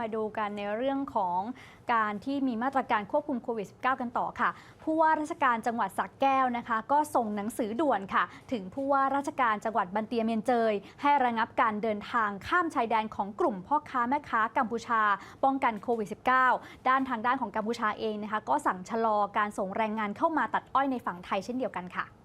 มาดูกันในเรื่องของการที่มีมาตรการควบคุมโควิด -19 กันต่อค่ะ ผู้ว่าราชการจังหวัดสักแก้วนะคะ ก็ส่งหนังสือด่วนค่ะ ถึงผู้ว่าราชการจังหวัดบันเตียเมียนเจย ให้ระงับการเดินทางข้ามชายแดนของกลุ่มพ่อค้าแม่ค้ากัมพูชา ป้องกันโควิด -19 ด้านทางด้านของกัมพูชาเองนะคะ ก็สั่งชะลอการส่งแรงงานเข้ามาตัดอ้อยในฝั่งไทยเช่นเดียวกันค่ะ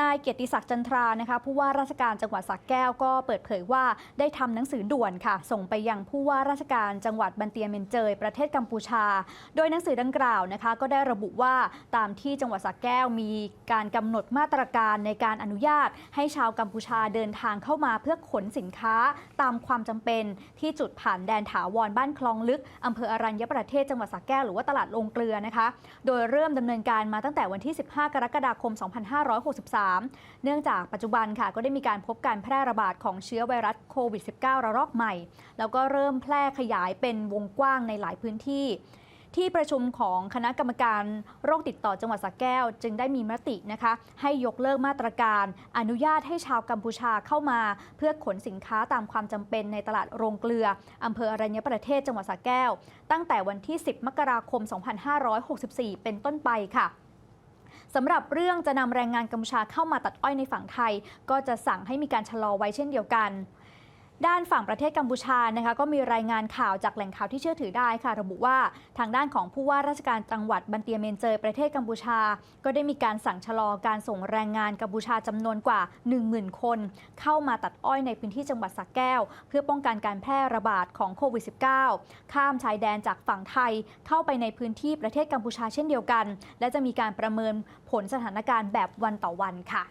นายเกียรติศักดิ์จันทรานะคะผู้ว่าราชการจังหวัดสระแก้วก็เปิดเผยว่าได้ทำหนังสือด่วนค่ะ ส่งไปยังผู้ว่าราชการจังหวัดบันเตียเมนเจยประเทศกัมพูชา โดยหนังสือดังกล่าวนะคะ ก็ได้ระบุว่าตามที่จังหวัดสระแก้วมีการกำหนดมาตรการในการอนุญาต ให้ชาวกัมพูชาเดินทางเข้ามาเพื่อขนสินค้า ตามความจำเป็นที่จุดผ่านแดนถาวรบ้านคลองลึกอำเภออรัญญประเทศจังหวัดสระแก้วหรือว่าตลาดลงเกลือนะคะ โดยเริ่มดำเนินการมาตั้งแต่วันที่ 15 กรกฎาคม 2563เนื่องจากปัจจุบันค่ะก็ได้มีการพบการแพร่ระบาดของเชื้อไวรัสโควิด -19 ระลอกใหม่ แล้วก็เริ่มแพร่ขยายเป็นวงกว้างในหลายพื้นที่ ที่ประชุมของคณะกรรมการโรคติดต่อจังหวัดสระแก้ว จึงได้มีมตินะคะ ให้ยกเลิกมาตรการ อนุญาตให้ชาวกัมพูชาเข้ามา เพื่อขนสินค้าตามความจำเป็นในตลาดโรงเกลืออำเภออรัญญประเทศจังหวัดสระแก้ว ตั้งแต่วันที่ 10 มกราคม 2564 เป็นต้นไปค่ะ สำหรับเรื่องจะนำแรงงานกัมพูชาเข้ามาตัดอ้อยในฝั่งไทย ก็จะสั่งให้มีการชะลอไว้เช่นเดียวกัน ด้านฝั่งประเทศกัมพูชานะคะก็มีรายงานข่าวจากแหล่งข่าวที่เชื่อถือได้ค่ะ ระบุว่าทางด้านของผู้ว่าราชการจังหวัดบันเตียเมนเจยประเทศกัมพูชา ก็ได้มีการสั่งชะลอการส่งแรงงานกัมพูชาจำนวนกว่า 10,000 คน เข้ามาตัดอ้อยในพื้นที่จังหวัดสักแก้ว เพื่อป้องกันการแพร่ระบาดของโควิด -19 ข้ามชายแดนจากฝั่งไทยเข้าไปในพื้นที่ประเทศกัมพูชาเช่นเดียวกัน และจะมีการประเมินผลสถานการณ์แบบวันต่อวันค่ะ